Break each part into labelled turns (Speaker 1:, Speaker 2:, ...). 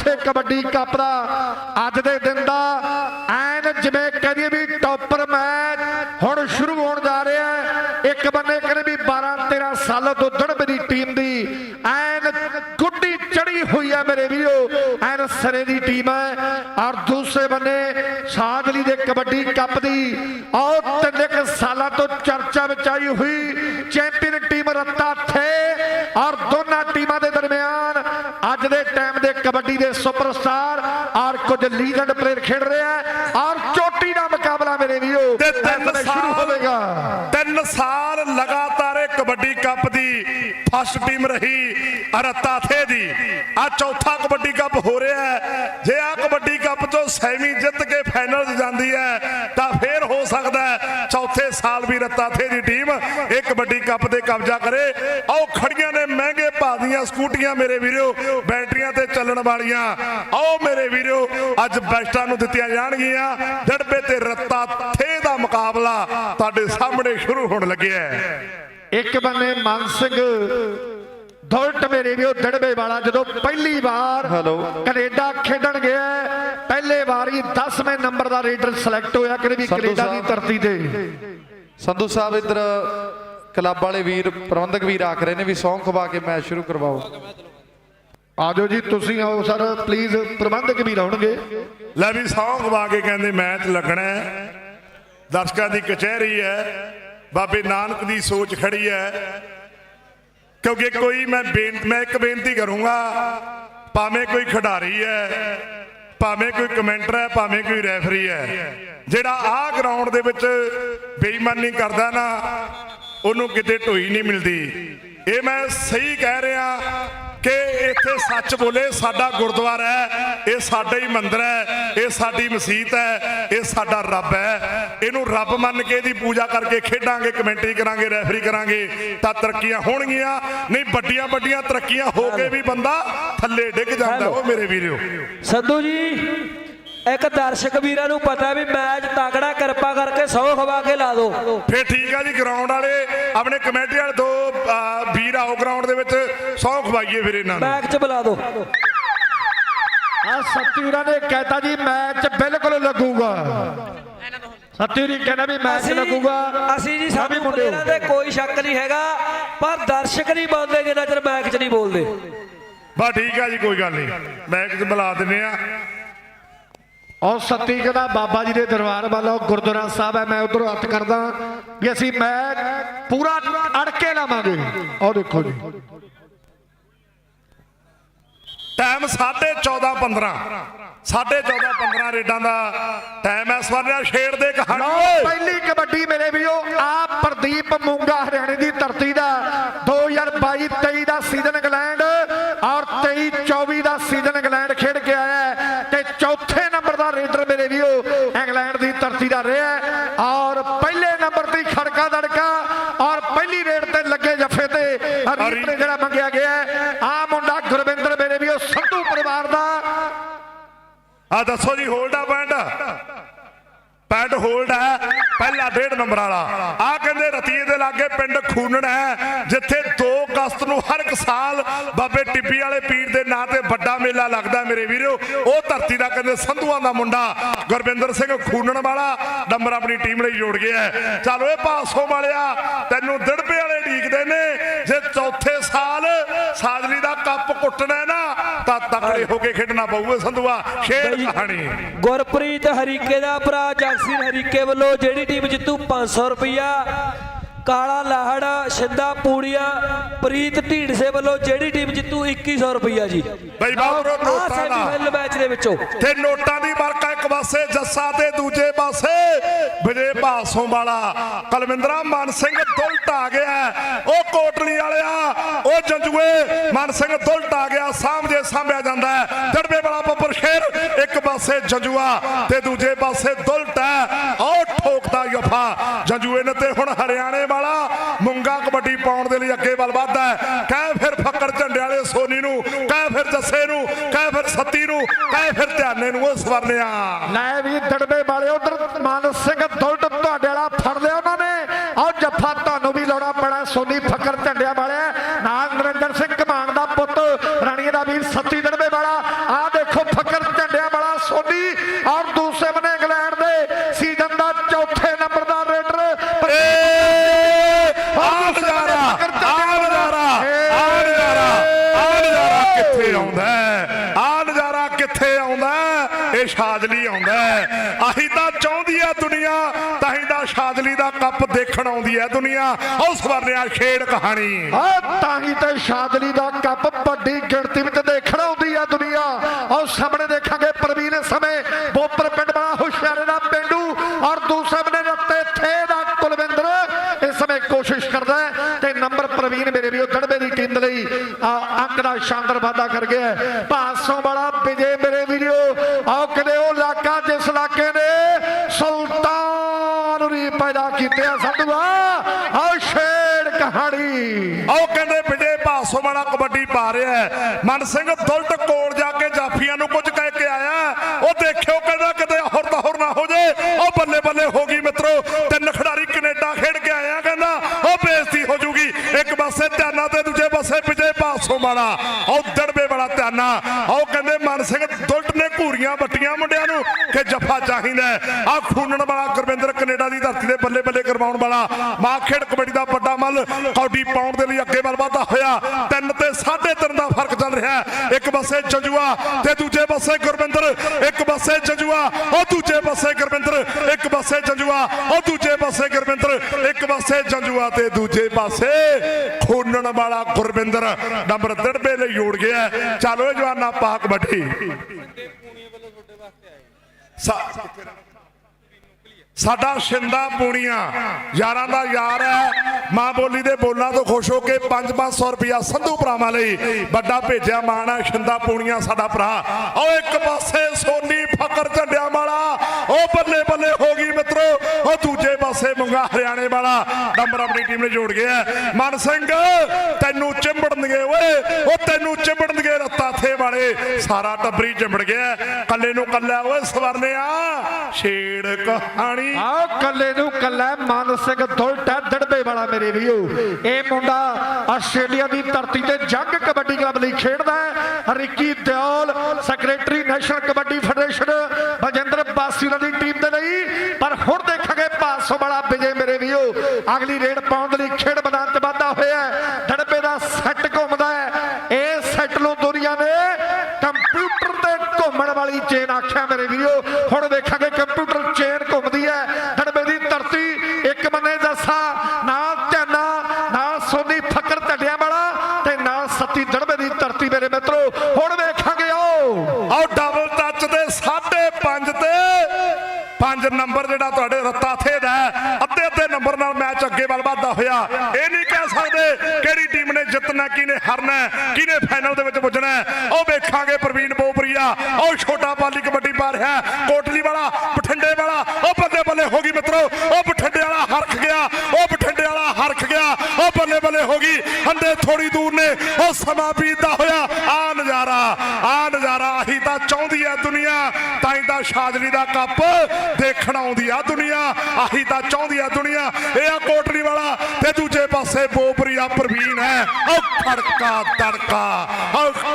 Speaker 1: ਚੌਥੇ ਕਬੱਡੀ ਕੱਪ ਦਾ ਅੱਜ ਦੇ ਦਿਨ ਦਾ ਐਨ ਜਿਵੇਂ ਕਹਦੀਏ ਵੀ ਟੌਪਰ ਮੈਚ ਹੁਣ ਸ਼ੁਰੂ ਹੋਣ ਜਾ ਰਿਹਾ ਹੈ। ਇੱਕ ਬੰਨੇ ਕਹਿੰਦੇ ਵੀ 12 13 ਸਾਲ ਤੋਂ ਦੜਬ ਦੀ ਟੀਮ ਦੀ ਐਨ ਗੁੱਡੀ ਚੜੀ ਹੋਈ ਹੈ ਮੇਰੇ ਵੀਰੋ, ਐਨ ਸਰੇ ਦੀ ਟੀਮ ਹੈ। ਔਰ ਦੂਸਰੇ ਬੰਨੇ ਸਾਗਲੀ ਦੇ ਕਬੱਡੀ ਕੱਪ ਦੀ ਔਰ ਤਿੰਨ ਕੁ ਸਾਲਾਂ ਤੋਂ ਚਰਚਾ ਵਿੱਚ ਆਈ ਹੋਈ ਚੈਂਪੀਅਨ ਟੀਮ ਰੱਤਾ ਥੇ ਔਰ ਦੋਨਾਂ ਟੀਮਾਂ ਦੇ ਦਰਮਿਆਨ ਅੱਜ ਦੇ ਟਾਈਮ ਦੇ ਕਬੱਡੀ ਦੇ ਸੁਪਰਸਟਾਰ ਔਰ ਕੁਝ ਲੀਜੈਂਡ ਪਲੇਅਰ ਖੇਡ ਰਿਹਾ ਹੈ ਔਰ ਚੋਟੀ ਦਾ ਮੁਕਾਬਲਾ ਮੇਰੇ ਵੀਰੋ।
Speaker 2: ਤੇ
Speaker 1: ਸ਼ੁਰੂ
Speaker 2: ਸਾਲ
Speaker 1: ਹੋਵੇਗਾ।
Speaker 2: ਤਿੰਨ ਸਾਲ ਲਗਾਤਾਰ ਕਬੱਡੀ ਕੱਪ ਦੀ ਫਸਟ ਟੀਮ ਰਹੀ ਅਰਤਾ ਥੇ ਦੀ। ਆ ਚੌਥਾ ਕਬੱਡੀ ਕੱਪ ਹੋ ਰਿਹਾ ਹੈ। ਜੇ ਆ ਕਬੱਡੀ ਕੱਪ ਤੋਂ ਸੈਮੀ ਜਿੱਤ ਕੇ ਫਾਈਨਲ 'ਚ ਜਾਂਦੀ ਹੈ ਤਾਂ ਫੇਰ ਹੋ ਸਕਦਾ ਹੈ ਸਾਲ ਵੀ ਰੱਤਾ ਥੇ ਦੀ ਟੀਮ। ਇਹ ਕਬੱਡੀ ਕੱਪ ਤੇ ਕਬਜ਼ਾ ਕਰੇ। ਆਓ ਖੜੀਆਂ ਨੇ ਮਹਿੰਗੇ ਭਾਅ ਦੀਆਂ ਸਕੂਟੀਆਂ ਮੇਰੇ ਵੀਰੋ ਬੈਟਰੀਆਂ ਤੇ ਚੱਲਣ ਵਾਲੀਆਂ। ਆਓ ਮੇਰੇ ਵੀਰੋ ਅੱਜ ਬੈਸਟਾਂ ਨੂੰ ਦਿੱਤੀਆਂ ਜਾਣਗੀਆਂ। ਡੜਬੇ ਤੇ ਰੱਤਾ ਥੇ ਦਾ ਮੁਕਾਬਲਾ ਤੁਹਾਡੇ ਸਾਹਮਣੇ ਸ਼ੁਰੂ ਹੋਣ ਲੱਗਿਆ ਹੈ।
Speaker 1: ਇੱਕ ਬੰਨੇ ਮਨ ਸਿੰਘ ਦੌਲਟ ਮੇਰੇ ਵੀਰੋ ਦੜਬੇ ਵਾਲਾ ਜਦੋਂ ਪਹਿਲੀ ਵਾਰ
Speaker 3: ਹੈਲੋ।
Speaker 1: ਕੈਨੇਡਾ ਖੇਡਣ ਗਿਆ ਪਹਿਲੇ ਵਾਰ ਹੀ 10ਵੇਂ ਨੰਬਰ ਦਾ ਰੇਡਰ ਸਿਲੈਕਟ ਹੋਇਆ ਕਿ ਵੀ ਕੈਨੇਡਾ ਦੀ। ਧਰਤੀ ਤੇ।
Speaker 3: ਸੰਧੂ ਸਾਹਿਬ ਇੱਧਰ ਕਲੱਬ ਵਾਲੇ ਵੀਰ ਪ੍ਰਬੰਧਕ ਵੀਰ ਆਖ ਰਹੇ ਨੇ ਵੀ ਸੌਂ ਖਵਾ ਕੇ ਮੈਚ ਸ਼ੁਰੂ ਕਰਵਾਓ।
Speaker 1: ਆਜੋ ਜੀ ਤੁਸੀਂ ਆਓ ਸਰ ਪਲੀਜ਼ ਪ੍ਰਬੰਧਕ ਵੀ ਲਾਉਣਗੇ
Speaker 2: ਲੈ ਵੀ ਸੌਂ ਗਵਾ ਕੇ ਕਹਿੰਦੇ ਮੈਚ ਲੱਗਣਾ ਹੈ। ਦਰਸ਼ਕਾਂ ਦੀ ਕਚਹਿਰੀ ਹੈ। ਬਾਬੇ ਨਾਨਕ ਦੀ ਸੋਚ ਖੜੀ ਹੈ। ਕਿਉਂਕਿ ਕੋਈ ਮੈਂ ਬੇਨ- ਮੈਂ ਇੱਕ ਬੇਨਤੀ ਕਰੂੰਗਾ ਭਾਵੇਂ ਕੋਈ ਖਿਡਾਰੀ ਹੈ ਭਾਵੇਂ ਕੋਈ ਕਮੈਂਟਰ ਹੈ ਭਾਵੇਂ ਕੋਈ ਰੈਫਰੀ ਹੈ ਜਿਹੜਾ ਆਹ ਗਰਾਊਂਡ ਦੇ ਵਿੱਚ ਬੇਈਮਾਨੀ ਕਰਦਾ ਨਾ ਉਹਨੂੰ ਕਿਤੇ ਢੋਈ ਨਹੀਂ ਮਿਲਦੀ। ਇਹ ਮੈਂ ਸਹੀ ਕਹਿ ਰਿਹਾ ਕਿ ਇੱਥੇ ਸੱਚ ਬੋਲੇ ਸਾਡਾ ਗੁਰਦੁਆਰਾ ਹੈ ਇਹ ਸਾਡਾ ਹੀ ਮੰਦਿਰ ਹੈ ਇਹ ਸਾਡੀ ਮਸਜਿਦ ਹੈ ਇਹ ਸਾਡਾ ਰੱਬ ਹੈ। ਇਹਨੂੰ ਰੱਬ ਮੰਨ ਕੇ ਇਹਦੀ ਪੂਜਾ ਕਰਕੇ ਖੇਡਾਂਗੇ ਕਮੈਂਟਰੀ ਕਰਾਂਗੇ ਰੈਫਰੀ ਕਰਾਂਗੇ ਤਾਂ ਤਰੱਕੀਆਂ ਹੋਣਗੀਆਂ। ਨਹੀਂ ਵੱਡੀਆਂ ਵੱਡੀਆਂ ਤਰੱਕੀਆਂ ਹੋ ਕੇ ਵੀ ਬੰਦਾ ਥੱਲੇ ਡਿੱਗ ਜਾਂਦਾ ਉਹ ਮੇਰੇ ਵੀਰੋ।
Speaker 4: ਸੰਧੂ ਜੀ। ਇੱਕ ਦਰਸ਼ਕ ਵੀਰਾਂ ਨੂੰ ਪਤਾ ਵੀ ਮੈਚ ਤਗੜਾ ਕਿਰਪਾ ਕਰਕੇ ਸੌ ਖਵਾ ਕੇ ਲਾ ਦਿਓ।
Speaker 2: ਫੇਰ ਠੀਕ ਆ ਜੀ ਗਰਾਊਂਡ ਵਾਲੇ ਆਪਣੇ ਕਮੇਟੀ ਵਾਲੇ ਦੋ ਵੀਰ ਆਓ ਗਰਾਊਂਡ ਦੇ ਵਿੱਚ ਸੌ ਖਵਾਈਏ ਫਿਰ ਇਹਨਾਂ ਨੂੰ।
Speaker 4: ਮੈਚ 'ਚ ਬੁਲਾ ਦਿਓ।
Speaker 1: ਆ ਸਤਿਵੀਰਾਂ ਨੇ ਕਹਿਤਾ ਜੀ ਮੈਚ ਬਿਲਕੁਲ ਲੱਗੂਗਾ। ਸਤਿਵੀਰ ਕਹਿੰਦਾ ਵੀ ਮੈਚ ਲੱਗੂਗਾ।
Speaker 4: ਅਸੀਂ ਜੀ
Speaker 1: ਮੁੰਡਿਓ।
Speaker 4: ਪਲੇਅਰਾਂ ਤੇ ਕੋਈ ਸ਼ੱਕ ਨਹੀਂ ਹੈਗਾ ਪਰ ਦਰਸ਼ਕ ਨਹੀਂ ਬੋਲਦੇ ਜਿੰਨਾ ਚਿਰ ਮੈਚ 'ਚ ਨਹੀਂ ਬੋਲਦੇ।
Speaker 2: ਬਸ ਠੀਕ ਆ ਜੀ ਕੋਈ ਗੱਲ ਨਹੀਂ। ਮੈਂ ਕਿਤੇ ਬੁਲਾ ਦਿੰਨੇ ਆ।
Speaker 1: ਔਰ ਸੱਤੀ ਕਹਿੰਦਾ ਬਾਬਾ ਜੀ ਦੇ ਦਰਬਾਰ ਵੱਲੋਂ ਗੁਰਦੁਆਰਾ ਸਾਹਿਬ ਹੈ ਮੈਂ ਉਧਰੋਂ ਹੱਥ ਕਰਦਾ ਵੀ ਅਸੀਂ ਮੈਚ ਪੂਰਾ ਅੜ ਕੇ ਲਾਵਾਂਗੇ। ਆਹ ਦੇਖੋ ਜੀ।
Speaker 2: ਟਾਈਮ 14:30 15 14:30 15 ਰੇਡਾਂ ਦਾ ਟਾਈਮ ਹੈ ਸਵਾਰਿਆ ਛੇੜ ਦੇ ਕਹਾਣੀ।
Speaker 1: ਪਹਿਲੀ ਕਬੱਡੀ ਮੇਰੇ ਵੀਰੋ ਆ ਪ੍ਰਦੀਪ ਮੂੰਗਾ ਹਰਿਆਣੇ ਦੀ ਧਰਤੀ ਦਾ 2022 23 ਦਾ ਸੀਜ਼ਨ ਇੰਗਲੈਂਡ ਔਰ 23 24 ਦਾ ਸੀਜ਼ਨ ਇੰਗਲੈਂਡ ਖੇਡ ਕੇ ਆਇਆ ਹੈ ਤੇ ਚੌਥੇ ਨੰਬਰ ਦਾ ਰੇਡਰ ਮੇਰੇ ਵੀਰੋ ਇੰਗਲੈਂਡ ਦੀ ਧਰਤੀ ਦਾ ਰਿਹਾ ਹੈ ਔਰ ਪਹਿਲੇ ਨੰਬਰ ਦੀ ਖੜਕਾ ਦੜਕਾ, ਔਰ ਪਹਿਲੀ ਰੇਡ ਤੇ ਲੱਗੇ ਜੱਫੇ ਤੇ ਰੀਪਲੇ ਜਿਹੜਾ ਮੰਗਿਆ ਗਿਆ ਆ ਮੁੰਡਾ ਗੁਰਵਿੰਦਰ ਮੇਰੇ ਵੀ ਉਹ ਸੰਧੂ ਪਰਿਵਾਰ ਦਾ।
Speaker 2: ਆ ਦੱਸੋ ਜੀ ਹੋਲਡ ਆ ਪੈਂਟ ਪੈਂਟ ਹੋਲਡ ਹੈ ਪਹਿਲਾ ਡੇਢ ਨੰਬਰ ਵਾਲਾ। ਆ ਕਹਿੰਦੇ ਰਤੀਏ ਦੇ ਲਾਗੇ ਪਿੰਡ ਖੂਨਣ ਹੈ, ਜਿੱਥੇ 2 ਨੂੰ ਹਰ ਇੱਕ ਸਾਲ ਬਾਬੇ ਟਿੱਬੀ ਵਾਲੇ ਪੀਰ ਦੇ ਨਾਂ ਤੇ ਵੱਡਾ ਮੇਲਾ ਲੱਗਦਾ ਮੇਰੇ ਵੀਰੋ। ਉਹ ਧਰਤੀ ਦਾ ਕਹਿੰਦੇ ਸੰਧੂਆਂ ਦਾ ਮੁੰਡਾ ਗੁਰਵਿੰਦਰ ਸਿੰਘ ਖੂਨਣ ਵਾਲਾ ਨੰਬਰ ਆਪਣੀ ਟੀਮ ਲਈ ਜੋੜ ਗਿਆ। ਚੱਲ ਓਏ ਪਾਸੋਂ ਵਾਲਿਆ ਤੈਨੂੰ ਦਿੜਪੇ ਵਾਲੇ ਢੀਕਦੇ ਨੇ। ਜੇ ਚੌਥੇ ਸਾਲ ਸਾਜਲੀ ਦਾ ਕੱਪ ਕੁੱਟਣਾ ਨਾ ਤਾਂ ਤਕੜੇ ਹੋ ਕੇ ਖੇਡਣਾ ਪਊਗਾ ਸੰਧੂਆ। ਸ਼ੇਰ ਕਹਾਣੀ।
Speaker 4: ਗੁਰਪ੍ਰੀਤ ਹਰੀਕੇ ਦਾ ਭਰਾ ਜਗਸੀਰ ਹਰੀਕੇ ਵੱਲੋਂ ਜਿਹੜੀ ਟੀਮ ਜਿੱਤੂ 500 ਰੁਪਇਆ ਕਾਲਾ ਲਾਹੜ ਸ਼ਿੰਦਾ ਪੂੜੀਆ ਪ੍ਰੀਤ ਢੀਂਡਸੇ ਵੱਲੋਂ ਜਿਹੜੀ ਟੀਮ ਜਿੱਤੂ 2100 ਰੁਪਇਆ ਜੀ।
Speaker 2: ਬਈ ਬਾਬਰੋ ਨੋਟਾਂ ਦਾ।
Speaker 4: ਸੈਮੀਫਾਈਨਲ ਮੈਚ ਦੇ ਵਿੱਚੋਂ।
Speaker 2: ਤੇ ਨੋਟਾਂ ਦੀ ਵਰਕਾ ਇੱਕ ਪਾਸੇ ਜੱਸਾ ਤੇ ਦੂਜੇ ਪਾਸੇ। ਵਿਜੇ ਭਾਸੋਂ ਵਾਲਾ ਕਲਵਿੰਦਰਾ ਮਨ ਸਿੰਘ ਦੁਲਟ ਆ ਗਿਆ। ਉਹ ਕੋਟਲੀ ਵਾਲਿਆ ਉਹ ਜੰਜੂਏ ਮਨ ਸਿੰਘ ਦੁਲਟ ਆ ਗਿਆ। ਸਾਹਮਣੇ ਸਾਂਭਿਆ ਜਾਂਦਾ ਹੈ। ਦੜਬੇ ਵਾਲਾ ਬੱਬਰ ਸ਼ੇਰ ਇੱਕ ਪਾਸੇ ਜੰਜੂਆ ਤੇ ਦੂਜੇ ਪਾਸੇ ਦੁਲਟ ਹੈ। ਉਹ ਠੋਕਦਾ ਜੰਜੂਏ ਨੇ ਹੁਣ ਹਰਿਆਣੇ ਵਾਲਾ ਮੁੰਗਾ ਕਬੱਡੀ ਪਾਉਣ ਦੇ ਲਈ ਅੱਗੇ ਵੱਲ ਵੱਧਦਾ ਹੈ। ਕਹਿ ਫਿਰ ਫੱਕਰ ਝੰਡੇ ਵਾਲੇ ਸੋਨੀ ਨੂੰ, ਕਹਿ ਫਿਰ ਜੱਸੇ ਨੂੰ, ਕਹਿ ਫਿਰ ਸੱਤੀ ਨੂੰ, ਕਹਿ ਫਿਰ ਧਿਆਨੇ ਨੂੰ ਉਹ ਸਵਰਨਿਆ।
Speaker 1: ਲੈ ਵੀ ਦੜਬੇ ਵਾਲੇ ਉਧਰ ਮਾਨ ਸਿੰਘ ਦੁਲਟ ਤੁਹਾਡੇ ਵਾਲਾ ਫੜ ਲਿਆ ਉਹਨਾਂ ਨੇ। ਆਓ ਜੱਫਾ ਤੁਹਾਨੂੰ ਵੀ ਲਾਉਣਾ ਪੈਣਾ, ਸੋਨੀ ਫਕਰ ਝੰਡਿਆਂ ਵਾਲੇ ਨਾਲ ਨਰਿੰਦਰ ਸਿੰਘ ਕਮਾਨ ਦਾ ਪੁੱਤ ਰਾਣੀਏ ਦਾ ਵੀਰ ਸੱਤੀ ਦੜਬੇ ਵਾਲਾ ਆਹ ਦੇਖੋ ਸੋਨੀ ਔਰ ਦੂਸਰੇ ਬੰਨੇ ਇੰਗਲੈਂਡ ਦੇ ਸੀਜ਼ਨ ਦਾ ਚੌਥੇ ਨੰਬਰ ਦਾ ਰੇਡਰ
Speaker 2: ਆ ਨਜ਼ਾਰਾ ਆ ਨਜ਼ਾਰਾ ਆ ਨਜ਼ਾਰਾ ਆ ਨਜ਼ਾਰਾ ਕਿੱਥੇ ਆਉਂਦਾ ਹੈ? ਆ ਨਜ਼ਾਰਾ ਕਿੱਥੇ ਆਉਂਦਾ ਹੈ? ਇਹ ਸ਼ਾਦਲੀ ਆਉਂਦਾ ਆਹੀ ਤਾਂ ਚਾਹੁੰਦੀ ਆ ਦੁਨੀਆ ਤਾਂ ਹੀ ਤਾਂ ਸ਼ਾਦਲੀ ਦਾ ਕੱਪ ਦੇਖਣ ਆਉਂਦੀ ਹੈ ਦੁਨੀਆ। ਉਹ ਸਵਰਨਿਆ ਖੇਡ ਕਹਾਣੀ।
Speaker 1: ਆ ਤਾਂ ਹੀ ਤੇ ਸ਼ਾਦਲੀ ਦਾ ਕੱਪ ਵੱਡੀ ਗਿਣਤੀ ਵਿੱਚ ਦੇਖਣ ਆਉਂਦੀ ਆ ਦੁਨੀਆ। ਔਰ ਸਾਹਮਣੇ ਦੇਖਾਂਗੇ ਪ੍ਰਵੀਨ ਸਮੇਂ ਬੋਪਰ ਪਿੰਡ ਵਾਲਾ ਹੁਸ਼ਿਆਰੇ ਦਾ ਪਿੰਡੂ। ਔਰ ਦੂਸਰੇ ਬੰਨੇ ਰੱਤੇ ਥੇ ਦਾ ਕੁਲਵਿੰਦਰ। ਇਸ ਸਮੇਂ ਕੋਸ਼ਿਸ਼ ਕਰਦਾ ਤੇ ਨੰਬਰ ਪ੍ਰਵੀਨ ਮੇਰੇ ਵੀ ਉਹ ਦੜਬੇ ਦੀ ਟੀਮ ਲਈ ਆ, ਅੰਕ ਦਾ ਸ਼ਾਨਦਾਰ ਵਾਧਾ ਕਰ ਗਿਆ ਹੈ। ਭਾਸੋਂ ਵਾਲਾ ਵਿਜੇ ਮੇਰੇ ਵੀਡੀਓ ਆਓ ਕਿਤੇ ਉਹ ਇਲਾਕਾ ਜਿਸ ਇਲਾਕੇ ਨੇ ਸੁਲਤਾਨ ਰੀ ਪੈਦਾ ਕੀਤੇ ਆ ਸੰਧੂਆ। ਸ਼ੇਰ ਕਹਾਣੀ।
Speaker 2: ਉਹ ਕਹਿੰਦੇ ਵਿਜੇ ਭਾਸੋ ਵਾਲਾ ਕਬੱਡੀ ਪਾ ਰਿਹਾ ਹੈ। ਮਨ ਸਿੰਘ ਦੁਲਟ ਕੋਲ ਜਾ ਕੇ ਜਾਫੀਆਂ ਨੂੰ ਕੁਝ ਕਹਿ ਕੇ ਆਇਆ। ਉਹ ਦੇਖਿਓ ਕਹਿੰਦਾ ਕਿਤੇ ਹੋਰ ਤਾਂ ਹੋਰ ਨਾ ਹੋ ਜੇ। ਉਹ ਬੱਲੇ ਬੱਲੇ ਹੋ ਗਈ ਮਿੱਤਰੋ। ਤਿੰਨ ਖਿਡਾਰੀ ਕੈਨੇਡਾ ਖੇਡ ਕੇ ਆਇਆ ਕਹਿੰਦਾ। ਉਹ ਬੇਇੱਜ਼ਤੀ ਹੋ ਜੂਗੀ। ਇੱਕ ਪਾਸੇ ਧਿਆਨਾ ਤੇ ਦੂਜੇ ਪਾਸੇ ਵਿਜੇ ਭਾਸੋ ਵਾਲਾ। ਉਹ ਦੜਬੇ ਵਾਲਾ ਧਿਆਨਾ। ਉਹ ਕਹਿੰਦੇ ਮਨ ਸਿੰਘ ਦੁਲਟ ਨੇ ਘੂਰੀਆਂ ਵੱਟੀਆਂ ਮੁੰਡਿਆਂ ਨੂੰ ਕਿ ਜੱਫਾ ਚਾਹੀਦਾ ਆ ਖੂਨਣ ਵਾਲਾ ਗੁਰਵਿੰਦਰ ਕੈਨੇਡਾ ਦੀ ਧਰਤੀ ਦੇ ਬੱਲੇ ਬੱਲੇ ਕਰਵਾਉਣ ਵਾਲਾ ਮਾਂ ਖੇਡ ਕਬੱਡੀ ਦਾ ਵੱਡਾ ਮੱਲ ਕੌਡੀ ਪਾਉਣ ਦੇ ਲਈ ਅੱਗੇ ਵੱਲ ਵਧਦਾ ਹੋਇਆ। ਤਿੰਨ ਤੇ ਸਾਢੇ ਤਿੰਨ ਦਾ ਫ਼ਰਕ ਚੱਲ ਰਿਹਾ ਇੱਕ ਪਾਸੇ ਜੰਜੂਆ ਤੇ ਦੂਜੇ ਪਾਸੇ ਗੁਰਵਿੰਦਰ, ਇੱਕ ਪਾਸੇ ਜੰਜੂਆ, ਉਹ ਦੂਜੇ ਪਾਸੇ ਗੁਰਵਿੰਦਰ, ਇੱਕ ਪਾਸੇ ਜੰਜੂਆ, ਉਹ ਦੂਜੇ ਪਾਸੇ ਗੁਰਵਿੰਦਰ, ਇੱਕ ਪਾਸੇ ਜੰਜੂਆ ਤੇ ਦੂਜੇ ਪਾਸੇ ਖੂਨ ਖੂਨਣ ਵਾਲਾ ਗੁਰਵਿੰਦਰ ਨੰਬਰ ਦੜਬੇ ਲਈ ਜੋੜ ਗਿਆ। ਚੱਲ ਜਵਾਨਾ ਪਾ ਕਬੱਡੀ ਸਾ- ਸਾਡਾ ਸ਼ਿੰਦਾ ਪੂਣੀਆਂ। ਯਾਰਾਂ ਦਾ ਯਾਰ ਹੈ। ਮਾਂ ਬੋਲੀ ਦੇ ਬੋਲਾਂ ਤੋਂ ਖੁਸ਼ ਹੋ ਕੇ 5-500 ਰੁਪਇਆ ਸੰਧੂ ਭਰਾਵਾਂ ਲਈ ਵੱਡਾ ਭੇਜਿਆ ਮਾਣ ਹੈ। ਸ਼ਿੰਦਾ ਪੂਣੀਆਂ ਸਾਡਾ ਭਰਾ। ਉਹ ਇੱਕ ਪਾਸੇ ਸੋਨੀ ਫਕਰ ਝੰਡਿਆਂ ਵਾਲਾ। ਉਹ ਬੱਲੇ ਬੱਲੇ ਹੋ ਗਈ ਮਿੱਤਰੋ। ਉਹ ਦੂਜੇ ਪਾਸੇ ਮੰਗਾ ਹਰਿਆਣੇ ਵਾਲਾ। ਨੰਬਰ ਆਪਣੀ ਟੀਮ ਨੇ ਜੋੜ ਗਿਆ ਮਨ ਸਿੰਘ, ਤੈਨੂੰ ਚਿੰਬੜਨਗੇ ਓਏ। ਉਹ ਤੈਨੂੰ ਚਿੰਬੜਨਗੇ ਰੱਤਾ ਥੇ ਵਾਲੇ, ਸਾਰਾ ਟੱਬਰੀ ਚਿੰਬੜ ਗਿਆ। ਕੱਲੇ ਨੂੰ ਕੱਲਾ ਓਏ ਸਵਰਨਿਆ, ਛੇੜ ਕਹਾਣੀ।
Speaker 1: ਆਓ, ਕੱਲੇ ਨੂੰ ਕੱਲਾ ਮਨ ਸਿੰਘ ਦੁਲਟਾ ਦੜਬੇ ਵਾਲਾ ਮੇਰੇ ਵੀਓ ਇਹ ਮੁੰਡਾ ਆਸਟ੍ਰੇਲੀਆ ਦੀ ਧਰਤੀ ਤੇ ਜੰਗ ਕਬੱਡੀ ਕਲੱਬ ਲਈ ਖੇਡਦਾ ਹੈ Ricky Deol, secretary national kabaddi federation, Bajinder Basi ਦੀ ਟੀਮ ਦੇ ਲਈ। ਪਰ ਹੁਣ ਦੇਖਾਂਗੇ 500 ਵਾਲਾ ਵਿਜੇ ਮੇਰੇ ਵੀਓ ਅਗਲੀ ਰੇਡ ਪਾਉਣ ਦੇ ਲਈ ਖੇਡ ਮੈਦਾਨ 'ਚ ਵਾਧਾ ਹੋਇਆ ਦੜਬੇ ਦਾ ਸੈੱਟ ਘੁੰਮਦਾ ਹੈ ਇਹ ਸੈੱਟ ਨੂੰ ਦੁਨੀਆ ਨੇ ਕੰਪਿਊਟਰ ਤੇ ਘੁੰਮਣ ਵਾਲੀ ਚੇਨ ਆਖਿਆ ਮੇਰੇ ਵੀਡੀਓ ਹੁਣ ਦੇਖਾਂਗੇ ਕੰਪਿਊਟਰ ਚੇਨ ਘੁੰਮਦੀ ਹੈ। ਦੜਬੇ ਦੀ ਧਰਤੀ ਇੱਕ ਬੰਨੇ ਜੱਸਾ ਨਾਲ ਧਿਆਨਾ ਨਾਲ ਸੋਨੀ ਫਕਰ ਢੱਡਿਆਂ ਵਾਲਾ ਤੇ ਨਾਲ ਸੱਤੀ ਦੜਬੇ ਦੀ ਧਰਤੀ ਮੇਰੇ ਮਿੱਤਰੋ। ਹੁਣ ਵੇਖਾਂਗੇ ਆਓ।
Speaker 2: ਆਓ ਡਬਲ ਟੱਚ ਦੇ 5.5 ਤੇ 5 ਨੰਬਰ ਜਿਹੜਾ ਤੁਹਾਡੇ ਰੱਤਾ ਦਾ ਹੈ, ਅੱਧੇ ਅੱਧੇ ਨੰਬਰ ਨਾਲ ਮੈਚ ਅੱਗੇ ਵੱਲ ਵਧਦਾ ਹੋਇਆ। ਇਹ ਨਹੀਂ ਕਹਿ ਸਕਦੇ ਕਿਹੜੀ ਟੀਮ ਨੇ ਜਿੱਤਣਾ ਕਿਹਨੇ ਹਾਰਨਾ ਕਿਹਨੇ ਫਾਈਨਲ ਦੇ ਵਿੱਚ ਪੁੱਜਣਾ ਹੈ। ਉਹ ਵੇਖਾਂਗੇ ਪ੍ਰਵੀਨ ਬੋਪਰੀਆ ਉਹ ਛੋਟਾ ਪਾਲੀ ਕਬੱਡੀ ਪਾ ਰਿਹਾ ਕੋਟਲੀ ਵਾਲਾ, ਬਠਿੰਡੇ ਵਾਲਾ, ਉਹ ਬੱਲੇ ਬੱਲੇ ਹੋ ਗਈ ਮਿੱਤਰੋ, ਉਹ ਬਠਿੰਡੇ ਵਾਲਾ ਹਰਖ ਗਿਆ, ਉਹ ਬਠਿੰਡੇ ਵਾਲਾ ਹਰਖ ਗਿਆ, ਉਹ ਬੱਲੇ ਬੱਲੇ ਹੋ ਗਈ ਹੰਦੇ ਥੋੜੀ ਦੂਰ ਨੇ, ਉਹ ਸਮਾਂ ਬੀਤਦਾ ਹੋਇਆ ਆ ਨਜ਼ਾਰਾ ਆ ਨਜ਼ਾਰਾ ਆਹੀ ਤਾਂ ਚਾਹੁੰਦੀ ਆ ਦੁਨੀਆ ਤਾਂ ਹੀ ਤਾਂ ਸ਼ਾਦਲੀ ਦਾ ਕੱਪ ਦੇਖਣ ਆਉਂਦੀ ਆ ਦੁਨੀਆ ਆਹੀ ਤਾਂ ਚਾਹੁੰਦੀ ਆ ਦੁਨੀਆ, ਇਹ ਆ ਕੋਟਲੀ ਵਾਲਾ, ਤੇ ਦੂਜੇ ਪਾਸੇ ਬੋਪਰੀਆ ਪ੍ਰਵੀਨ ਹੈ, ਉਹ ਖੜਕਾ ਤੜਕਾ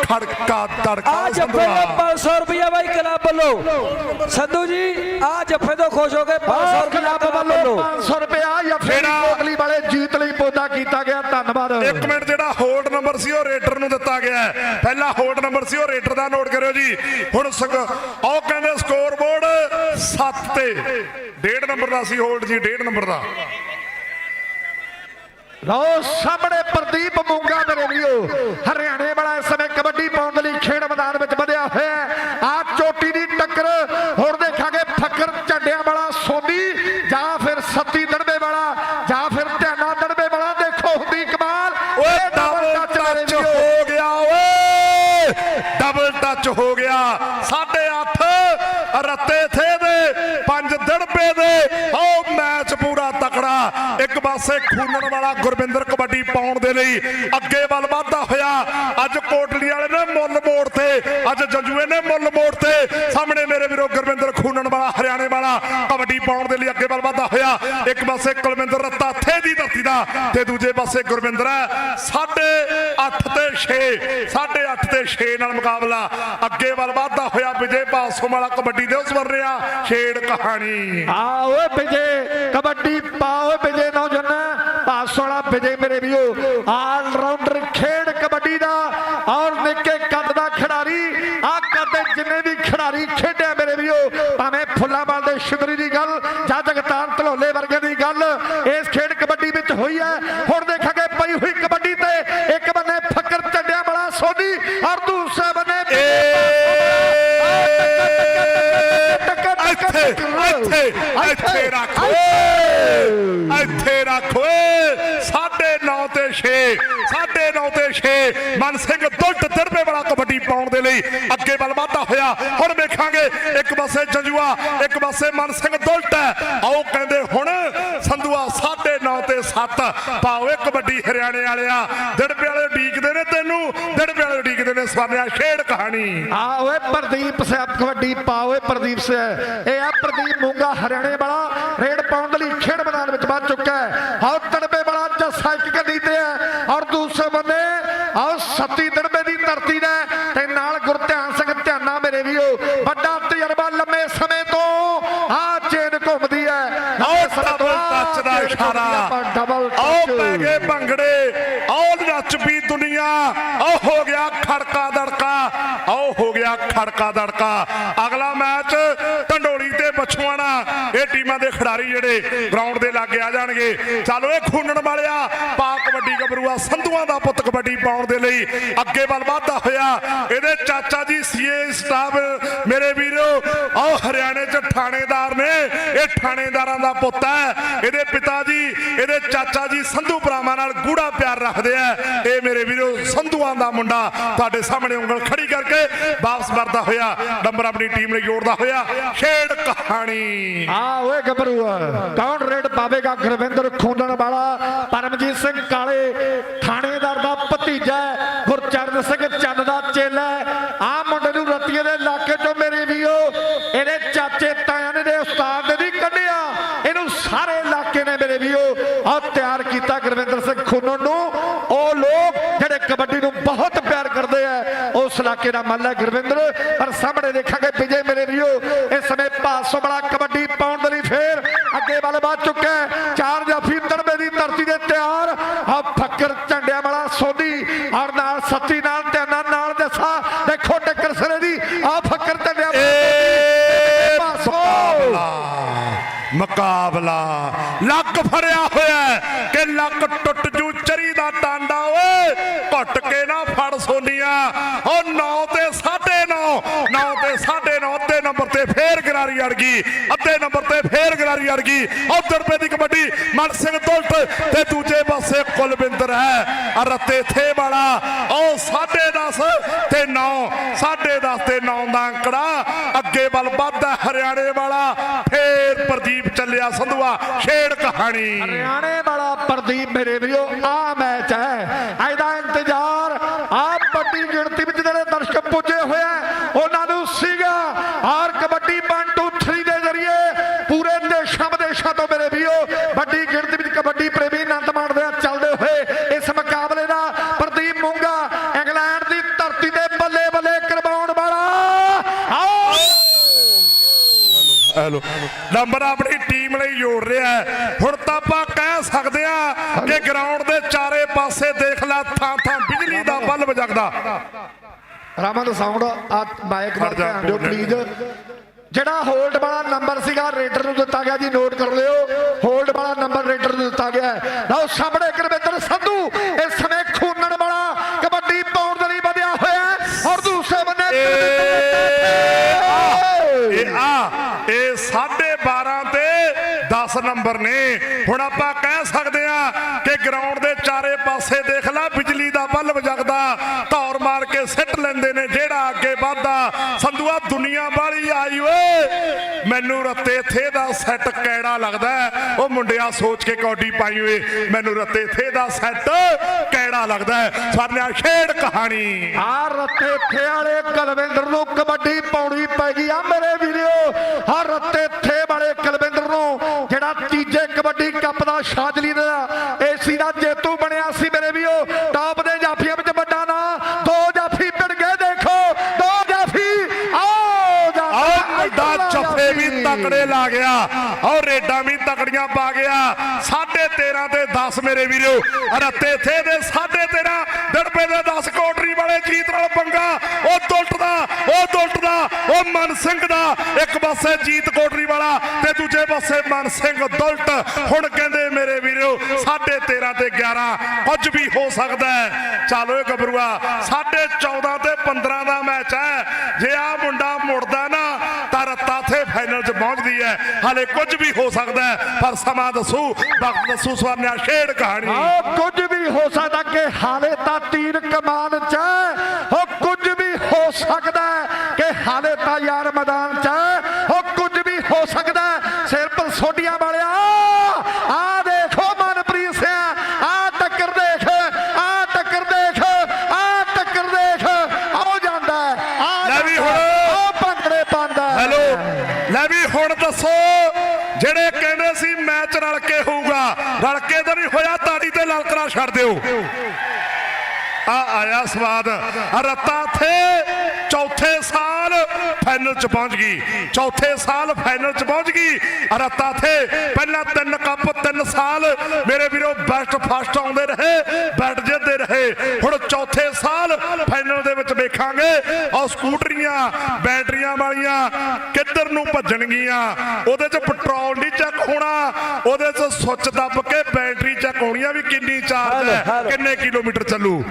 Speaker 2: ਖੜਕਾ ਤੜਕਾ
Speaker 4: ਆ ਜੱਫੇ ਦਾ
Speaker 2: ਸੰਧਵਾ।
Speaker 4: 500 ਰੁਪਇਆ ਬਾਈ ਕਲੱਬ ਵੱਲੋਂ। ਸੰਧੂ ਜੀ ਆ ਜੱਫੇ ਤੋਂ ਖੁਸ਼ ਹੋ ਕੇ 500
Speaker 1: ਆਹ
Speaker 4: ਰੁਪਇਆ
Speaker 1: ਕਲੱਬ ਵੱਲੋਂ
Speaker 4: ਵੱਲੋਂ।
Speaker 1: 500 ਰੁਪਇਆ ਜਾਂ ਫਿਰ
Speaker 2: ਜਿਹੜਾ-
Speaker 1: ਕੋਟਲੀ ਵਾਲੇ ਜੀਤ ਲਈ ਪੌਦਾ ਕੀਤਾ ਗਿਆ ਧੰਨਵਾਦ।
Speaker 2: ਇੱਕ ਮਿੰਟ ਜਿਹੜਾ ਹੋਲਡ ਨੰਬਰ ਸੀ ਉਹ ਰੇਡਰ ਨੂੰ ਦਿੱਤਾ ਗਿਆ। ਪਹਿਲਾ ਹੋਲਡ ਨੰਬਰ ਸੀ ਉਹ ਰੇਡਰ ਦਾ ਨੋਟ ਕਰਿਓ ਜੀ। ਹੁਣ ਉਹ ਕਹਿੰਦੇ ਸਕੋਰ ਬੋਰਡ 7 ਤੇ। ਡੇਢ ਨੰਬਰ ਦਾ ਸੀ ਹੋਲਡ ਜੀ ਡੇਢ ਨੰਬਰ ਦਾ।
Speaker 1: ਲਓ ਸਾਹਮਣੇ ਪ੍ਰਦੀਪ ਮੂੰਗਾ ਮੇਰੇ ਵੀਰੋ। ਹਰਿਆਣੇ ਵਾਲਾ ਇਸ ਸਮੇਂ ਕਬੱਡੀ ਪਾਉਣ ਦੇ ਲਈ ਖੇਡ ਮੈਦਾਨ ਵਿੱਚ ਵਧਿਆ ਹੋਇਆ ਆ ਚੋਟੀ ਦੀ ਟੱਕਰ ਹੁਣ ਦੇਖਾਂਗੇ ਫੱਕਰ ਝੰਡਿਆਂ ਵਾਲਾ ਸੋਨੀ ਜਾਂ ਫਿਰ ਸੱਤੀ ਦੜਬੇ ਵਾਲਾ ਜਾਂ ਫਿਰ ਧਿਆਨਾ ਦੜਬੇ ਵਾਲਾ। ਦੇਖੋ ਹੁੰਦੀ ਕਮਾਲ।
Speaker 2: ਓਏ ਡਬਲ ਟੱਚ। ਹੋ ਗਿਆ ਓਏ। ਡਬਲ ਟੱਚ ਹੋ ਗਿਆ। 8.5 ਰੱਤੇ ਥੇ ਦੇ ਪੰਜ ਦੜਬੇ ਦੇ। ਉਹ ਮੈਚ ਪਾਸੇ ਖੂਨਣ ਵਾਲਾ ਗੁਰਵਿੰਦਰ ਕਬੱਡੀ ਪਾਉਣ ਦੇ ਲਈ ਅੱਗੇ ਵੱਲ ਵਧਦਾ ਹੋਇਆ। ਅੱਜ ਕੋਟਲੀ ਵਾਲੇ ਨੇ ਮੁੱਲ ਮੋੜ ਤੇ, ਅੱਜ ਜੰਜੂਏ ਨੇ ਮੁੱਲ ਮੋੜ ਤੇ। ਸਾਹਮਣੇ ਮੇਰੇ ਵੀਰੋ ਗੁਰਵਿੰਦਰ ਵਾਲਾ, ਹਰਿਆਣੇ ਵਾਲਾ, ਕਬੱਡੀ ਪਾਉਣ ਦੇ ਲਈ ਅੱਗੇ ਵੱਲ ਵਧਦਾ ਹੋਇਆ। ਇੱਕ ਪਾਸੇ ਕੁਲਵਿੰਦਰ ਰੱਤਾ ਦੀ ਧਰਤੀ ਦਾ ਤੇ ਦੂਜੇ ਪਾਸੇ ਗੁਰਵਿੰਦਰ ਹੈ। ਸਾਢੇ 8 ਤੇ 6 ਸਾਢੇ 8 ਤੇ 6 ਨਾਲ ਮੁਕਾਬਲਾ। ਅੱਗੇ ਵੱਲ ਵਧਦਾ ਹੋਇਆ ਵਿਜੇ ਪਾਸੋਂ ਵਾਲਾ ਕਬੱਡੀ ਦੇ ਉਸ ਵਰ ਰਿਹਾ, ਛੇੜ ਕਹਾਣੀ।
Speaker 1: ਆ ਓਏ ਵਿਜੇ, ਕਬੱਡੀ ਪਾ ਵਿਜੇ ਨੌਜਵਾਨ ਪਾਸੋਲਾ ਵਿਜੇ ਮੇਰੇ ਵੀਓ ਆਲ ਰਾਉਂਡਰ ਖੇਡ ਜਿੰਨੇ ਵੀ ਖਿਡਾਰੀ ਖੇਡਿਆ ਮੇਰੇ ਵੀਓ ਭਾਵੇਂ ਫੁੱਲਾਂਵਾਲ ਦੇ ਸ਼ੁਗਰੀ ਦੀ ਗੱਲ ਜਾਂ ਜਗਤਾਰ ਧਲੋਲੇ ਵਰਗੇ ਦੀ ਗੱਲ ਇਸ ਖੇਡ ਕਬੱਡੀ ਵਿੱਚ ਹੋਈ ਹੈ। ਹੁਣ ਦੇਖਾਂਗੇ ਪਈ ਹੋਈ ਕਬੱਡੀ ਤੇ ਇੱਕ ਬੰਨੇ ਫੱਕਰ ਝੰਡਿਆਂ ਵਾਲਾ ਸੋਢੀ ਔਰ ਦੂਸਰੇ ਬੰਨੇ
Speaker 2: ਇੱਥੇ ਇੱਥੇ ਇੱਥੇ ਰੱਖ। ਇੱਥੇ ਰੱਖ ਓਏ। ਸਾਢੇ 9 ਤੇ 6 ਸ਼ੇਰ ਮਨ ਸਿੰਘ ਦੁੱਟ ਦਰਬੇ ਵਾਲਾ ਕਬੱਡੀ ਪਾਉਣ ਦੇ ਲਈ ਅੱਗੇ ਵੱਲ ਵਾਧਾ ਹੋਇਆ। ਹੁਣ ਵੇਖਾਂਗੇ ਇੱਕ ਪਾਸੇ ਜੰਜੂਆ, ਇੱਕ ਪਾਸੇ ਮਨ ਸਿੰਘ ਦੁੱਟ। ਆਓ ਕਹਿੰਦੇ ਹੁਣ ਸੰਧੂਆ 7 ਲੱਤ ਪਾਓ ਇਹ ਕਬੱਡੀ ਹਰਿਆਣੇ ਵਾਲਿਆ। ਦਿੜਬੇ ਵਾਲੇ ਢੀਕਦੇ ਨੇ ਤੈਨੂੰ। ਦਿੜਬੇ ਵਾਲੇ ਢੀਕਦੇ ਨੇ ਸਵਾਨਿਆ ਛੇੜ ਕਹਾਣੀ।
Speaker 1: ਆ ਓਏ ਪ੍ਰਦੀਪ ਸਿਆ ਕਬੱਡੀ ਪਾਓ ਓਏ ਪ੍ਰਦੀਪ ਸਿਆ ਇਹ ਆ ਪ੍ਰਦੀਪ ਮੂੰਗਾ ਹਰਿਆਣੇ ਵਾਲਾ। ਰੇਡ ਪਾਉਣ ਲਈ ਖੇਡ ਮੈਦਾਨ ਵਿੱਚ ਵੱਧ ਚੁੱਕਾ ਹੈ। ਆਓ ਤੜਬੇ ਵਾਲਾ ਜੱਸਾ ਇੱਕ ਗੱਡੀ ਤੇ ਹੈ। ਔਰ ਦੂਸਰੇ ਬੰਦੇ ਆਓ ਸੱਤੀ ਤੜਬੇ ਦੀ ਧਰਤੀ ਦਾ ਤੇ ਨਾਲ ਗੁਰ ਧਿਆਨ ਸਿੰਘ ਧਿਆਨਾ ਮੇਰੇ ਵੀ ਉਹ ਵੱਡਾ ਤਜਰਬਾ ਲੰਮੇ ਸਮੇਂ ਤੋਂ ਆ ਚੇਨ ਘੁੰਮਦੀ ਹੈ।
Speaker 2: ਆਓ ਸਤਵੰਤ ਟੱਚ ਦਾ ਇਸ਼ਾਰਾ।
Speaker 1: ਡਬਲ
Speaker 2: ਪੈ ਗਏ ਭੰਗੜੇ। ਆਓ ਨੱਚ ਵੀ ਦੁਨੀਆ। ਆਓ ਹੋ ਗਿਆ ਖੜਕਾ ਦੜਕਾ। ਆਓ ਹੋ ਗਿਆ ਖੜਕਾ ਦੜਕਾ। ਅਗਲਾ ਮੈਚ ਢੰਡੋਲੀ ਤੇ ਬਛੂਆਣਾ ਇਹ ਟੀਮਾਂ ਦੇ ਖਿਡਾਰੀ ਜਿਹੜੇ ਗਰਾਊਂਡ ਦੇ ਲਾਗੇ ਆ ਜਾਣਗੇ। ਚੱਲ ਇਹ ਖੂਨਣ ਵਾਲਿਆ ਪਾ ਕਬੱਡੀ ਗੱਭਰੂਆ ਸੰਧੂਆਂ ਦਾ ਪੁੱਤ ਕਬੱਡੀ ਪਾਉਣ ਦੇ ਲਈ ਅੱਗੇ ਵੱਲ ਵਧਦਾ ਹੋਇਆ। ਇਹਦੇ ਚਾਚਾ ਜੀ ਸੀਏ ਸਟਾਫ, ਮੇਰੇ ਵੀਰੋ ਆਓ ਹਰਿਆਣੇ ਚ ਥਾਣੇਦਾਰ ਨੇ। ਇਹ ਥਾਣੇਦਾਰਾਂ ਦਾ ਪੁੱਤ ਹੈ। ਇਹਦੇ ਪਿਤਾ ਜੀ, ਇਹਦੇ ਚਾਚਾ ਜੀ ਸੰਧੂ ਭਰਾਵਾਂ ਨਾਲ ਗੂੜਾ ਪਿਆਰ ਰੱਖਦੇ ਆ। ਇਹ ਮੇਰੇ ਵੀਰੋ ਸੰਧੂਆਂ ਦਾ ਮੁੰਡਾ ਤੁਹਾਡੇ ਸਾਹਮਣੇ ਉਂਗਲ ਖੜੀ ਕਰਕੇ ਵਾਪਸ ਵਰਦਾ ਹੋਇਆ। ਨੰਬਰ ਆਪਣੀ ਟੀਮ ਲਈ ਜੋੜਦਾ ਹੋਇਆ। ਖੇਡ ਕਹਾਣੀ।
Speaker 1: ਆ ਓਏ ਗੱਭਰੂ ਕੌਣ ਰੇਡ ਪਾਵੇਗਾ ਗੁਰਵਿੰਦਰ ਖੂੰਡਣ ਵਾਲਾ ਪਰਮਜੀਤ ਸਿੰਘ ਕਾਲੇ, ਥਾਣੇਦਾਰ ਦਾ ਭਤੀਜਾ ਗੁਰਚਰਨ ਸਿੰਘ ਚੰਨ ਦਾ ਚੇਲਾ ਆ ਮੁੰਡੇ ਨੂੰ ਰਤੀਏ ਦੇ ਇਲਾਕੇ ਚੋਂ ਮੇਰੇ ਵੀਓ, ਇਹਦੇ ਚਾਚੇ ਤਾਇਆਂ ਨੇ ਦੇ ਉਸਤਾਦ ਨੇ ਨਹੀਂ ਕੱਢਿਆ। ਇਹਨੂੰ ਸਾਰੇ ਇਲਾਕੇ ਨੇ ਮੇਰੇ ਵੀਓ ਆ ਤਿਆਰ ਕੀਤਾ ਗੁਰਵਿੰਦਰ ਸਿੰਘ ਖੂੰਡਣ ਨੂੰ। ਉਹ ਲੋਕ ਜਿਹੜੇ ਕਬੱਡੀ ਨੂੰ ਬਹੁਤ ਪਿਆਰ ਕਰਦੇ ਆ, ਉਸ ਇਲਾਕੇ ਦਾ ਮੱਲ ਹੈ ਗੁਰਵਿੰਦਰ। ਪਰ ਸਾਹਮਣੇ ਦੇਖਾਂਗੇ ਵਿਜੇ ਮੇਰੇ ਵੀਓ, ਇਸ ਸਮੇਂ 500 ਬੜਾ ਕਬੱਡੀ ਪਾਉਣ ਦੇ ਲਈ ਫੇਰ ਅੱਗੇ ਵੱਲ ਵੱਧ ਚੁੱਕ ਹੈ ਚਾਰ ਜਾਫੀ ਤੜਬੇ ਦੀ ਧਰਤੀ ਦੇ ਤਿਆਰ ਆ ਫੱਕਰ ਝੰਡਿਆਂ ਵਾਲਾ ਸੋਢੀ ਨਾਲ ਸੱਤੀ ਨਾਲ ਧਿਆਨਾਂ ਨਾਲ ਜੱਸਾ ਦੇਖੋ ਟੱਕਰ ਸਰੇ ਦੀ। ਆ ਫੱਕਰ
Speaker 2: ਏ
Speaker 1: ਪਾਸੋਂ।
Speaker 2: ਮੁਕਾਬਲਾ। ਲੱਕ ਫੜਿਆ ਹੋਇਆ ਕਿ ਲੱਕ ਟੁੱਟ ਜੂ ਚਰੀ ਦਾ ਟਾਂਡਾ ਓਏ। ਘੁੱਟ ਕੇ ਨਾ ਫੜ ਸੋਨੀਆ। ਉਹ 9 ਤੇ 9.5 9 ਤੇ 9.5 ਅੱਧੇ ਨੰਬਰ ਤੇ ਫੇਰ ਗਰਾਰੀ ਅੜ ਗਈ, ਅੱਧੇ ਨੰਬਰ ਤੇ ਫੇਰ ਗਰਾਰੀ ਅੜ ਗਈ। ਉਧਰ ਰੁਪਏ ਦੀ ਕਬੱਡੀ, ਮਨ ਸਿੰਘ ਦੁਲਟ ਤੇ ਦੂਜੇ ਪਾਸੇ ਕੁਲਵਿੰਦਰ ਹੈ। ਆ ਥੇ ਵਾਲਾ, ਉਹ 10.5 ਤੇ 9 10.5 ਤੇ 9 ਦਾ ਅੰਕੜਾ। ਅੱਗੇ ਵੱਲ ਵੱਧਦਾ ਹਰਿਆਣੇ ਵਾਲਾ, ਫੇਰ ਪ੍ਰਦੀਪ ਚੱਲਿਆ ਸੰਧੂਆ ਛੇੜ ਕਹਾਣੀ।
Speaker 1: ਹਰਿਆਣੇ ਵਾਲਾ ਪ੍ਰਦੀਪ ਮੇਰੇ ਵੀਰੋ ਆ ਮੈਚ ਹੈ। ਇਹਦਾ ਇੰਤਜ਼ਾਰ ਆ ਵੱਡੀ ਗਿਣਤੀ ਵਿੱਚ ਜਿਹੜੇ ਦਰਸ਼ਕ ਪੁੱਜੇ ਹੋਇਆ ਉਹਨਾਂ ਨੂੰ ਸੀਗਾ ਔਰ ਕਬੱਡੀ 1 2 3 ਦੇ ਜ਼ਰੀਏ ਪੂਰੇ ਦੇਸ਼ਾਂ ਤੋਂ ਮੇਰੇ ਵੀਰੋ ਵੱਡੀ ਗਿਣਤੀ ਵਿੱਚ ਕਬੱਡੀ ਪ੍ਰੇਮੀ ਆਨੰਦ ਮਾਣਦੇ ਆ ਚੱਲਦੇ ਹੋਏ ਇਸ ਮੁਕਾਬਲੇ ਦਾ ਪ੍ਰਦੀਪ ਮੂੰਗਾ ਇੰਗਲੈਂਡ ਦੀ ਧਰਤੀ ਤੇ ਬੱਲੇ ਬੱਲੇ ਕਰਵਾਉਣ ਵਾਲਾ। ਆਓ।
Speaker 2: ਹੈਲੋ ਨੰਬਰ ਆਪਣੀ ਟੀਮ ਲਈ ਜੋੜ ਰਿਹਾ ਹੁਣ ਤਾਂ ਆਪਾਂ ਕਹਿ ਸਕਦੇ ਆ ਕਿ ਗਰਾਊਂਡ ਦੇ ਚਾਰੇ ਪਾਸੇ ਦੇਖ ਲੈ ਥਾਂ ਥਾਂ ਬਿਜਲੀ ਦਾ ਬਲਬ ਜਗਦਾ।
Speaker 1: ਰਾਮਨ ਸਾਊਂਡ ਆ ਮਾਈਕ ਨਾਲ
Speaker 2: ਜਾ,
Speaker 1: ਧਿਆਨ ਦਿਓ ਪਲੀਜ਼ ਜਿਹੜਾ ਹੋਲਡ ਵਾਲਾ ਨੰਬਰ ਸੀਗਾ ਰੇਡਰ ਨੂੰ ਦਿੱਤਾ ਗਿਆ ਜੀ ਨੋਟ ਕਰ ਲਿਓ। ਹੋਲਡ ਵਾਲਾ ਨੰਬਰ ਰੇਡਰ ਨੂੰ ਦਿੱਤਾ ਗਿਆ। ਲਓ ਸਾਹਮਣੇ ਗੁਰਵਿੰਦਰ ਸੰਧੂ। ਇਸ ਸਮੇਂ ਖੂਨਣ ਵਾਲਾ ਕਬੱਡੀ ਪਾਉਣ ਦੇ ਲਈ ਵਧਿਆ ਹੋਇਆ ਔਰ ਦੂਸਰੇ ਬੰਨੇ
Speaker 2: ਇਹ ਆ ਇਹ 12.5 ਤੇ 10 ਨੰਬਰ ਨੇ। ਹੁਣ ਆਪਾਂ ਕਹਿ ਸਕਦੇ ਆ ਕਿ ਗਰਾਊਂਡ ਦੇ ਚਾਰੇ ਪਾਸੇ ਦੇਖ ਲੈ ਬਿਜਲੀ ਦਾ ਬਲਬ ਜਗਦਾ ਧੌਰ ਮਾਰ ਕੇ ਸਿੱਟ ਲੈਂਦੇ ਨੇ ਜਿਹੜਾ ਅੱਗੇ ਵੱਧਦਾ। ਸੰਧੂਆ ਦੁਨੀਆ ਵਾਲੀ ਆਈ ਓਏ। ਮੈਨੂੰ ਰੱਤੇ ਥੇ ਦਾ ਸੈੱਟ ਕੈੜਾ ਲੱਗਦਾ ਉਹ ਮੁੰਡਿਆ ਸੋਚ ਕੇ ਕੌਡੀ ਪਾਈ ਓਏ। ਮੈਨੂੰ ਰੱਤੇ ਥੇ ਦਾ ਸੈੱਟ ਕੈੜਾ ਲੱਗਦਾ ਹੈ। ਸਾਰਿਆਂ ਖੇਡ ਕਹਾਣੀ।
Speaker 1: ਆ ਰੱਤੇ ਥੇ ਵਾਲੇ ਕੁਲਵਿੰਦਰ ਨੂੰ ਕਬੱਡੀ ਪਾਉਣੀ ਪੈ ਗਈ ਆ ਮੇਰੇ ਵੀਰੋ। ਆ ਰੱਤੇ ਥੇ ਵਾਲੇ ਕੁਲਵਿੰਦਰ ਨੂੰ ਮੁੰਡਾ ਸ਼ਾਦਲੀ ਦਾ ਏਸੀ ਦਾ ਜੇਤੂ ਬਣਿਆ ਸੀ ਮੇਰੇ ਵੀਓ ਟਾਪ ਦੇ ਜਾਫੀਆਂ ਵਿੱਚ ਵੱਡਾ ਨਾਂ ਦੋ ਜਾਫੀ ਪਿੜ ਗਏ ਦੇਖੋ ਦੋ ਜਾਫੀ ਆਓ ਜਾਫੀ
Speaker 2: ਜੱਫੇ ਵੀ ਤਕੜੇ ਲਾ ਗਿਆ ਔਰ ਰੇਡਾਂ ਵੀ ਤਕੜੀਆਂ ਪਾ ਗਿਆ। 13.5 ਤੇ 10 ਮੇਰੇ ਵੀਰੋ। ਰੱਤੇ ਥੇ ਦੇ 13.5 ਦੜਪੇ ਦੇ 10 ਕੋਟਰੀ ਵਾਲੇ ਜੀਤ ਨਾਲ ਪੰਗਾ। ਉਹ ਦੁਲਟਦਾ ਉਹ ਦੁਲਟਦਾ ਉਹ ਮਨ ਸਿੰਘ ਦਾ। ਇੱਕ ਪਾਸੇ ਜੀਤ ਕੋਟਰੀ ਵਾਲਾ ਤੇ ਦੂਜੇ ਪਾਸੇ ਮਨ ਸਿੰਘ ਦੁਲਟ ਹੁਣ ਕਹਿੰਦੇ ਮੇਰੇ ਵੀਰੋ 13.5 ਤੇ 11 ਕੁਝ ਵੀ ਹੋ ਸਕਦਾ ਹੈ। ਚੱਲ ਓਏ ਗੱਭਰੂਆ 14.5 ਤੇ 15 ਦਾ ਮੈਚ ਹੈ। ਜੇ ਆ ਮੁੰਡਾ ਮੁੜਦਾ ਨਾ ਤਾਂ ਰੱਤਾ ਥੇ ਫਾਈਨਲ 'ਚ ਪਹੁੰਚਦੀ ਹੈ। ਹਾਲੇ ਕੁਝ ਵੀ ਹੋ ਸਕਦਾ ਹੈ, ਪਰ ਸਮਾਂ ਦੱਸੂ ਵਕਤ ਦੱਸੂ ਸਵਰਨਿਆ ਛੇੜ ਕਹਾਣੀ।
Speaker 1: ਆਓ ਕੁਝ ਵੀ ਹੋ ਸਕਦਾ ਕਿ ਹਾਲੇ ਤਾਂ ਤੀਰ ਕਮਾਨ ਚ ਹੈ। ਉਹ ਕੁਝ ਵੀ ਹੋ ਸਕਦਾ ਕਿ ਹਾਲੇ ਤਾਂ ਯਾਰ ਮੈਦਾਨ ਚ ਹੈ। ਉਹ ਕੁਝ ਵੀ ਹੋ ਸਕਦਾ ਹੈ। ਸਿਰ ਪਰ ਸੋਟੀਆਂ ਵਾਲਿਆ ਆ ਦੇਖੋ ਮਨਪ੍ਰੀਤ ਸਿੰਘ ਆ ਟੱਕਰ ਦੇਖ ਆ ਟੱਕਰ ਦੇਖ ਆ ਟੱਕਰ ਦੇਖ ਆਓ ਜਾਂਦਾ ਹੈ। ਆ
Speaker 2: ਲੈ ਵੀ ਹੁਣ।
Speaker 1: ਉਹ ਭੰਗੜੇ ਪਾਉਂਦਾ ਹੈ।
Speaker 2: ਹੈਲੋ ਲੈ ਵੀ ਹੁਣ ਦੱਸੋ ਜਿਹੜੇ ਕਹਿੰਦੇ ਸੀ ਮੈਚ ਰਲ ਕੇ ਰਲਕੇ ਰਲ ਨਹੀਂ ਹੋਇਆ ਤਾੜੀ ਤੇ ਲਲਕਰਾ ਛੱਡ ਦਿਓ। ਆ ਆਇਆ ਸਵਾਦ ਰੱਤਾ ਥੇ। ਫਾਈਨਲ ਚ ਪਹੁੰਚ ਗਈ। ਚੌਥੇ ਸਾਲ ਫਾਈਨਲ ਚ ਪਹੁੰਚ ਗਈ। ਰੱਤਾ ਥੇ ਪਹਿਲਾਂ ਤਿੰਨ ਕੱਪ ਤਿੰਨ ਸਾਲ ਮੇਰੇ ਵੀਰੋ ਬੈਸਟ ਫਸਟ ਆਉਂਦੇ ਰਹੇ ਬੈਟ ਜਿੱਤਦੇ ਰਹੇ। ਹੁਣ ਚੌਥੇ ਸਾਲ ਫਾਈਨਲ ਦੇ ਵਿੱਚ ਵੇਖਾਂਗੇ। ਉਹ ਸਕੂਟਰੀਆਂ ਬੈਟਰੀਆਂ ਵਾਲੀਆਂ ਕਿੱਧਰ ਨੂੰ ਭੱਜਣਗੀਆਂ? ਉਹਦੇ 'ਚ ਪੈਟਰੋਲ ਨਹੀਂ ਚੈੱਕ ਹੋਣਾ ਉਹਦੇ 'ਚ ਸੁੱਚ ਦੱਬ ਕੇ ਬੈਟਰੀ ਚੈੱਕ ਹੋਣੀ ਆ ਵੀ ਕਿੰਨੀ ਚਾਰਜ ਹੈ। ਕਿੰਨੇ ਕਿਲੋਮੀਟਰ ਚੱਲੂ।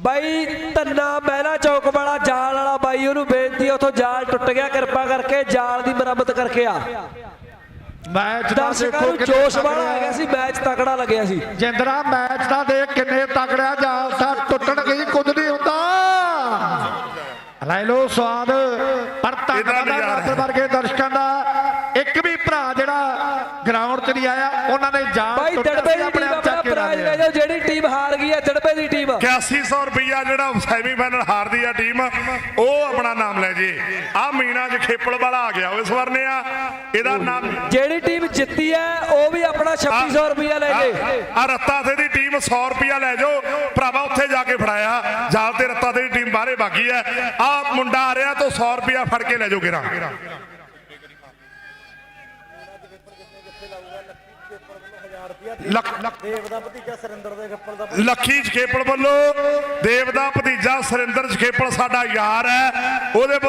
Speaker 4: ਬਾਈ ਤੰਨਾ ਮਹਿਲਾ ਚੌਕ ਵਾਲਾ ਜਾਲ ਵਾਲਾ ਬਾਈ ਉਹਨੂੰ ਬੇਨਤੀ ਉੱਥੋਂ ਜਾਲ ਟੁੱਟ ਗਿਆ ਕਿਰਪਾ ਕਰਕੇ ਜਾਲ ਦੀ ਮੁਰੰਮਤ ਕਰਕੇ ਆ।
Speaker 1: ਮੈਚ ਦਾ
Speaker 4: ਦਰਸ਼ਕਾਂ
Speaker 1: ਦੇਖੋ
Speaker 4: ਜੋਸ਼ ਵਾਲਾ
Speaker 1: ਤਕੜੇ
Speaker 4: ਆ ਗਿਆ ਸੀ ਮੈਚ ਤਕੜਾ ਲੱਗਿਆ ਸੀ।
Speaker 1: ਜਿੰਦਰਾ ਮੈਚ ਦਾ ਦੇਖ ਕਿੰਨੇ ਤਕੜਿਆ ਜਾਲ ਤਾਂ ਟੁੱਟਣ ਗਈ ਕੁਝ ਨਹੀਂ ਹੁੰਦਾ। ਲੈ ਲੋ ਸਵਾਦ ਪਰ
Speaker 2: ਨਜ਼ਾਰਾ
Speaker 1: ਹੈ
Speaker 2: ਹੈ।
Speaker 1: ਵਰਗੇ ਦਰਸ਼ਕਾਂ ਦਾ ਇੱਕ ਵੀ ਭਰਾ ਜਿਹੜਾ ਗਰਾਊਂਡ 'ਚ ਨਹੀਂ ਆਇਆ ਉਹਨਾਂ ਨੇ ਜਾਲ ਦੀ
Speaker 4: ਦੀ
Speaker 1: ਆਪਣੇ
Speaker 4: ਟੀਮ
Speaker 1: ਆਪ ਚੱਕ
Speaker 4: ਆਪਣਾ
Speaker 1: ਕੇ ਲਾ
Speaker 4: ਪ੍ਰਾਈਜ਼
Speaker 1: ਲਿਆ।
Speaker 4: ਲੈ ਜਾਓ ਜਿਹੜੀ ਟੀਮ ਹਾਰ ਗਈ ਹੈ ਦੜਬੇ ਦੀ ਟੀਮ
Speaker 2: 8100 ਰੁਪਈਆ ਜਿਹੜਾ ਸੈਮੀਫਾਈਨਲ ਹਾਰਦੀ ਆ ਟੀਮ ਉਹ ਆਪਣਾ ਨਾਮ ਲੈ ਜੇ। ਆ ਮੀਨਾ ਜ ਖੇਪਲ ਵਾਲਾ ਆ ਗਿਆ ਓਏ ਸਵਰਨਿਆ ਇਹਦਾ ਨਾਮ
Speaker 4: ਜਿਹੜੀ ਟੀਮ ਜਿੱਤੀ ਹੈ ਉਹ ਵੀ ਆਪਣਾ 2600 ਰੁਪਇਆ ਲੈ ਜੇ।
Speaker 2: ਆ ਰੱਤਾ ਤੇ ਦੀ ਟੀਮ 100 ਰੁਪਿਆ ਲੈ ਜਾਓ। ਭਰਾਵਾ ਉੱਥੇ ਜਾ ਕੇ ਫੜਾਇਆ। ਜਾਲ ਤੇ ਰੱਤਾ ਤੇ ਦੀ ਟੀਮ ਬਾਹਰੇ ਬਾਗੀ ਹੈ ਆ ਮੁੰਡਾ ਆ ਰਿਹਾ ਤੋਂ 100 ਰੁਪਿਆ ਫੜ ਕੇ ਲੈ ਜਾਓ ਕਿਰਾ ਲੱਖ
Speaker 5: ਦੇਵ ਦਾ ਭਤੀਜਾ ਸਰਿੰਦਰ ਦੇ ਗੱਪਲ ਦਾ
Speaker 2: ਲੱਖੀ ਜਖੇਪਲ ਵੱਲੋਂ ਦੇਵ ਦਾ ਭਤੀਜਾ ਸੁਰਿੰਦਰ ਜਖੇਪਲ ਸਾਡਾ ਯਾਰ ਹੈ ਉਹਦੇ ਵੱਲੋਂ